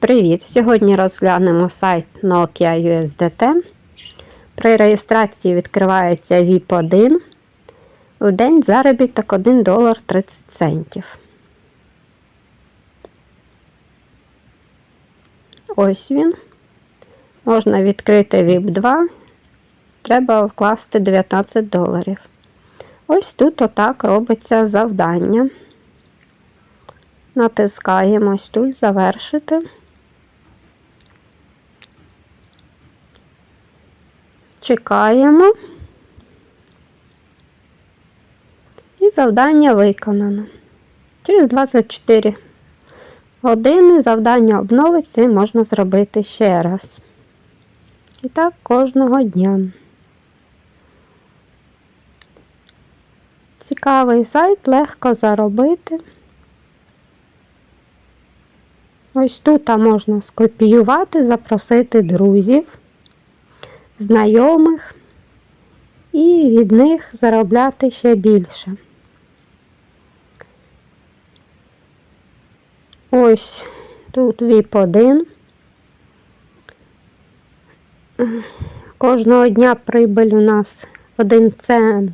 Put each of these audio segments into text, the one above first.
Привіт! Сьогодні розглянемо сайт Nokia USDT. При реєстрації відкривається VIP 1. У день заробіток 1 долар 30 центів. Ось він. Можна відкрити VIP 2. Треба вкласти 19 доларів. Ось тут отак робиться завдання. Натискаємо ось тут завершити. Чекаємо. І завдання виконано. Через 24 години завдання обновиться і можна зробити ще раз. І так кожного дня. Цікавий сайт, легко заробити. Ось тут можна скопіювати, запросити друзів, знайомих і від них заробляти ще більше. Ось тут VIP 1. Кожного дня прибыль у нас 1 цент.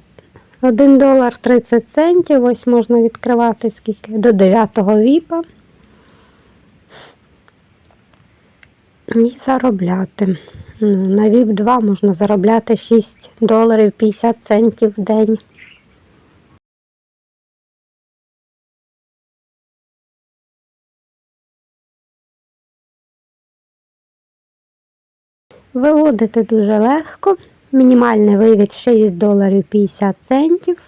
1 долар 30 центів. Ось можна відкривати скільки до 9 віпа. І заробляти. На VIP 2 можна заробляти 6 доларів 50 центів в день. Виводити дуже легко. Мінімальний вивід 6 доларів 50 центів.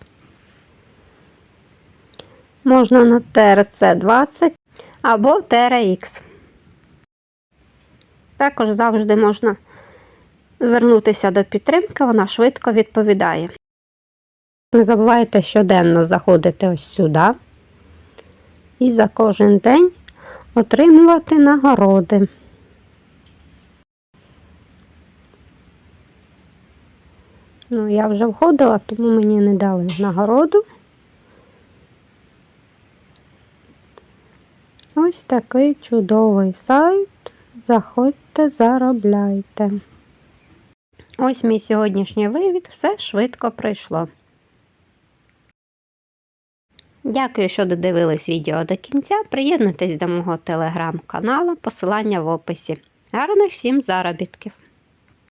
Можна на TRC20 або TRX. Також завжди можна звернутися до підтримки, вона швидко відповідає. Не забувайте щоденно заходити ось сюди і за кожен день отримувати нагороди. Ну, я вже входила, тому мені не дали нагороду. Ось такий чудовий сайт. Заходьте, заробляйте. Ось мій сьогоднішній вивід, все швидко пройшло. Дякую, що додивились відео до кінця. Приєднуйтесь до мого телеграм-каналу, посилання в описі. Гарних всім заробітків!